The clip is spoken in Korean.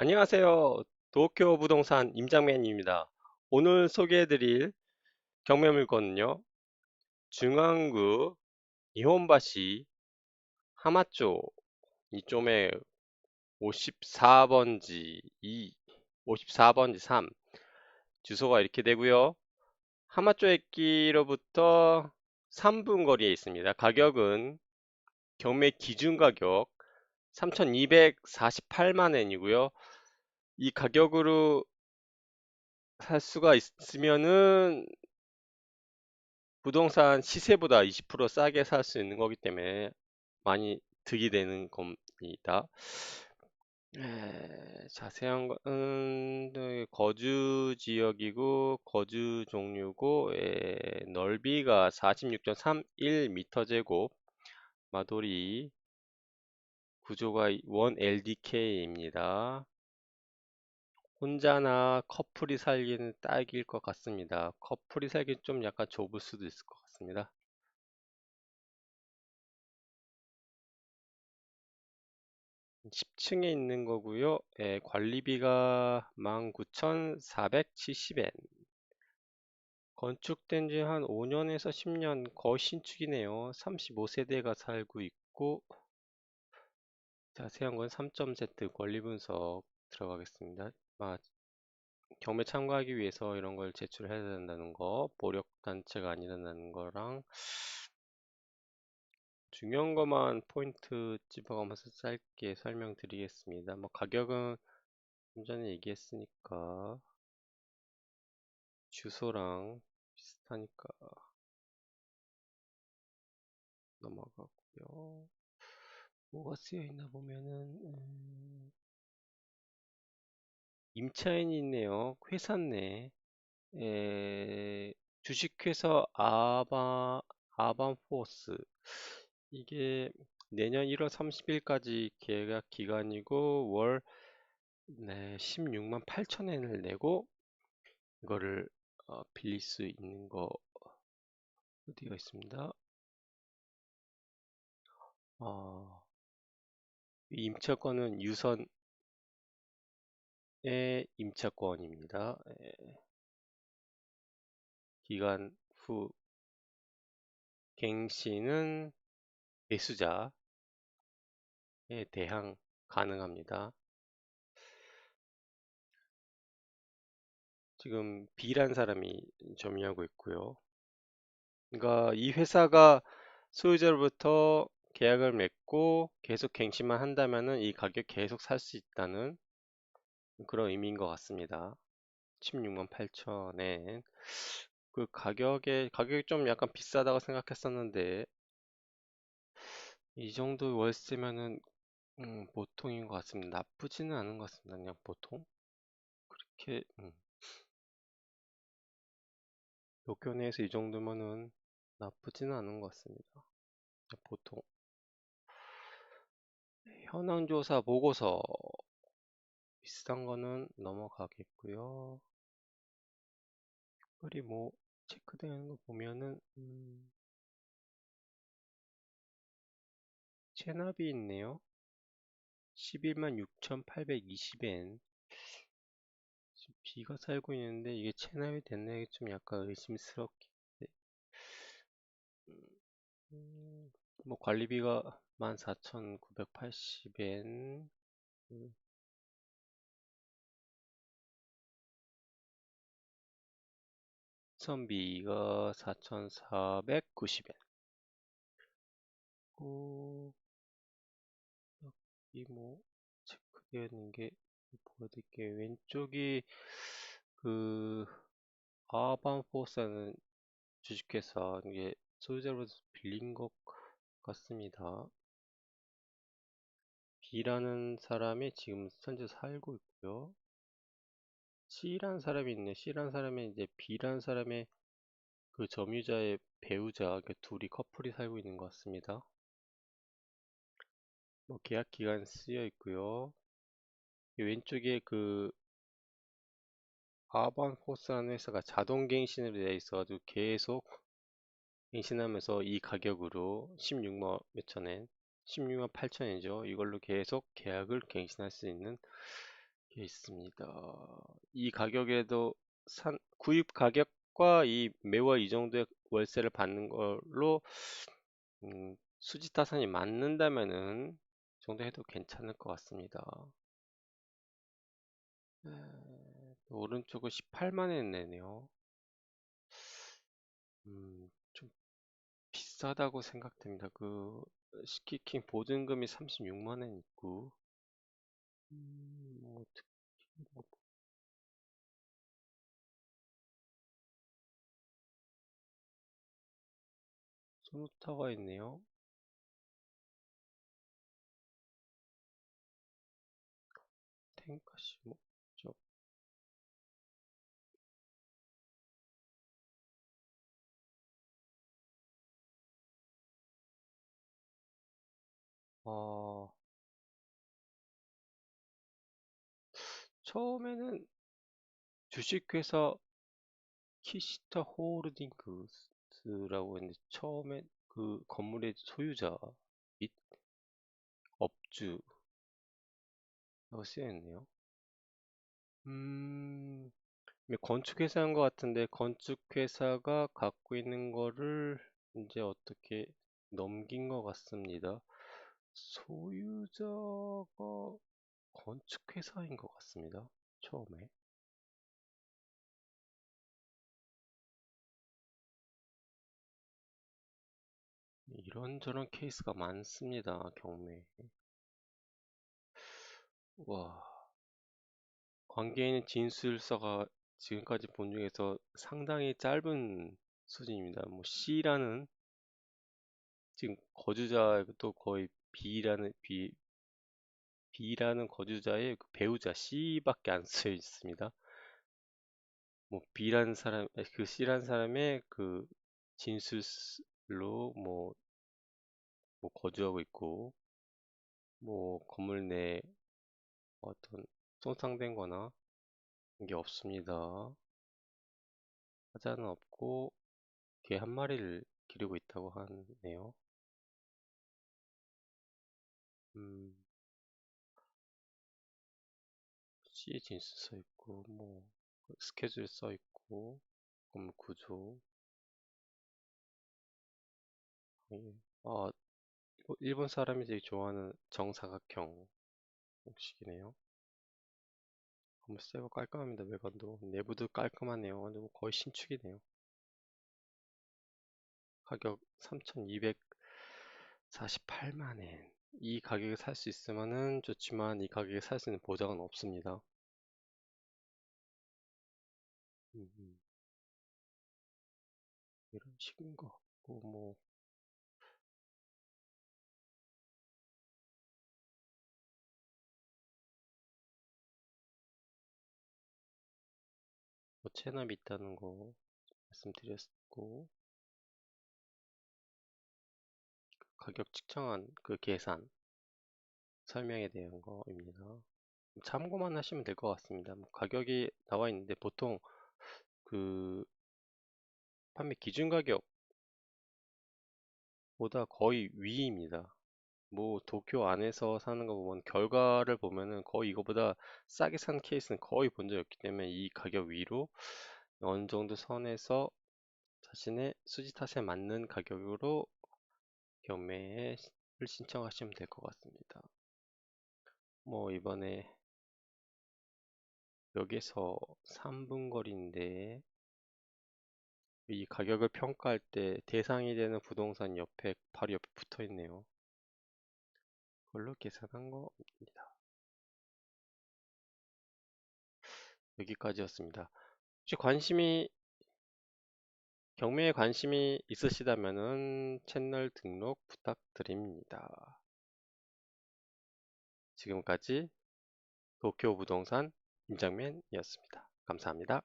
안녕하세요. 도쿄 부동산 임장맨입니다. 오늘 소개해드릴 경매 물건은요. 중앙구 이혼바시 하마쪽 이쪽에 54번지 2, 54번지 3 주소가 이렇게 되고요. 하마쪽駅로부터 3분 거리에 있습니다. 가격은 경매 기준 가격 3,248만엔이고요. 이 가격으로 살 수가 있으면은 부동산 시세보다 20% 싸게 살 수 있는 거기 때문에 많이 득이 되는 겁니다. 에, 자세한 거는 네, 거주 지역이고 거주 종류고 에, 넓이가 46.31m 제곱 마돌이 구조가 1LDK입니다. 혼자나 커플이 살기는 딱일 것 같습니다. 커플이 살기는 좀 약간 좁을 수도 있을 것 같습니다. 10층에 있는 거고요. 예, 관리비가 19,470엔. 건축된 지 한 5년에서 10년 거의 신축이네요. 35세대가 살고 있고 자세한 건 3.Z 권리 분석 들어가겠습니다. 아, 경매 참가하기 위해서 이런 걸 제출해야 된다는 거, 보력 단체가 아니라는 거랑 중요한 것만 포인트 집어가면서 짧게 설명드리겠습니다. 뭐 가격은 좀 전에 얘기했으니까 주소랑 비슷하니까 넘어가고요. 뭐가 쓰여 있나 보면은 음, 임차인이 있네요. 회사 내 에, 주식회사 아바 아반포스 이게 내년 1월 30일까지 계약 기간이고 월 네, 16만 8천 엔을 내고 이거를 어, 빌릴 수 있는 거 되어 있습니다. 어, 임차권은 유선의 임차권입니다. 예. 기간 후 갱신은 매수자에 대항 가능합니다. 지금 B란 사람이 점유하고 있고요. 그러니까 이 회사가 소유자로부터 계약을 맺고 계속 갱신만 한다면은 이 가격 계속 살 수 있다는 그런 의미인 것 같습니다. 16만 8천엔 그 가격에 가격이 좀 약간 비싸다고 생각했었는데 이 정도 월세면은 음, 보통인 것 같습니다. 나쁘지는 않은 것 같습니다. 그냥 보통 그렇게 음. 도쿄 내에서 이 정도면은 나쁘지는 않은 것 같습니다. 보통 현황 조사 보고서 비슷한 거는 넘어가겠고요. 특별히 뭐 체크되는 거 보면은 음, 체납이 있네요. 11만 6,820엔 지금 B가 살고 있는데 이게 체납이 됐나 좀 약간 의심스럽긴 한데 음, 뭐 관리비가 14,980엔 음, 선비가 4,490엔 어, 여기 뭐 체크되어 있는 게 보여드릴게요. 왼쪽이 그 아반포스라는 주식회사 이게 소유자로부터 빌린 것 같습니다. B라는 사람이 지금 현재 살고 있고요. C라는 사람이 있네. C라는 사람이 이제 B라는 사람의 그 점유자의 배우자, 그 둘이 커플이 살고 있는 것 같습니다. 뭐 계약 기간 쓰여 있고요. 왼쪽에 그 아반포스라는 회사가 자동 갱신으로 되어 있어가지고 계속 갱신하면서 이 가격으로 16만 몇천엔 16만 8천엔이죠. 이걸로 계속 계약을 갱신할 수 있는 게 있습니다. 이 가격에도 산, 구입 가격과 이 매월 이 정도의 월세를 받는 걸로 음, 수지 타산이 맞는다면은 이 정도 해도 괜찮을 것 같습니다. 에, 오른쪽은 18만 원 내네요. 음, 좀 비싸다고 생각됩니다. 그 스키킹 보증금이 36만 원 있고 음, 뭐 특히 뭐 소노타가 있네요. 텐카시 뭐 어, 처음에는 주식회사 키시타 홀딩스라고 했는데 처음에 그 건물의 소유자 및 업주라고 쓰여 있네요. 음, 건축회사인 것 같은데 건축회사가 갖고 있는 거를 이제 어떻게 넘긴 것 같습니다. 소유자가 건축회사인 것 같습니다. 처음에. 이런저런 케이스가 많습니다. 경매. 와, 관계인 진술서가 지금까지 본 중에서 상당히 짧은 수준입니다. 뭐 C라는 지금 거주자도 거의 B라는 B B라는 거주자의 그 배우자 C밖에 안 쓰여 있습니다. 뭐 B라는 사람, 그 C라는 사람의 그 진술로 뭐, 뭐 거주하고 있고, 뭐 건물 내 어떤 손상된 거나 게 없습니다. 하자는 없고, 개 한 마리를 기르고 있다고 하네요. 음, 진술 써 있고, 뭐, 스케줄 써 있고, 건물 구조. 예. 아, 이거 일본 사람이 되게 좋아하는 정사각형 형식이네요. 건물 새거 깔끔합니다. 외관도. 내부도 깔끔하네요. 근데 뭐 거의 신축이네요. 가격 3,248만 엔. 이 가격에 살 수 있으면은 좋지만 이 가격에 살 수 있는 보장은 없습니다. 음, 음. 이런 식인 것 같고 뭐뭐 체납이 있다는 거 말씀드렸고 가격 측정한 그 계산 설명에 대한 거입니다. 참고만 하시면 될 것 같습니다. 뭐 가격이 나와 있는데 보통 그 판매 기준 가격보다 거의 위입니다. 뭐 도쿄 안에서 사는 거 보면 결과를 보면은 거의 이거보다 싸게 산 케이스는 거의 본 적이 없기 때문에 이 가격 위로 어느 정도 선에서 자신의 수지 탓에 맞는 가격으로 경매를 신청하시면 될 것 같습니다. 뭐 이번에 여기서 3분 거리인데 이 가격을 평가할 때 대상이 되는 부동산 옆에 바로 옆에 붙어 있네요. 그걸로 계산한 겁니다. 여기까지였습니다. 혹시 관심이 경매에 관심이 있으시다면 채널 등록 부탁드립니다. 지금까지 도쿄 부동산 임장면이었습니다. 감사합니다.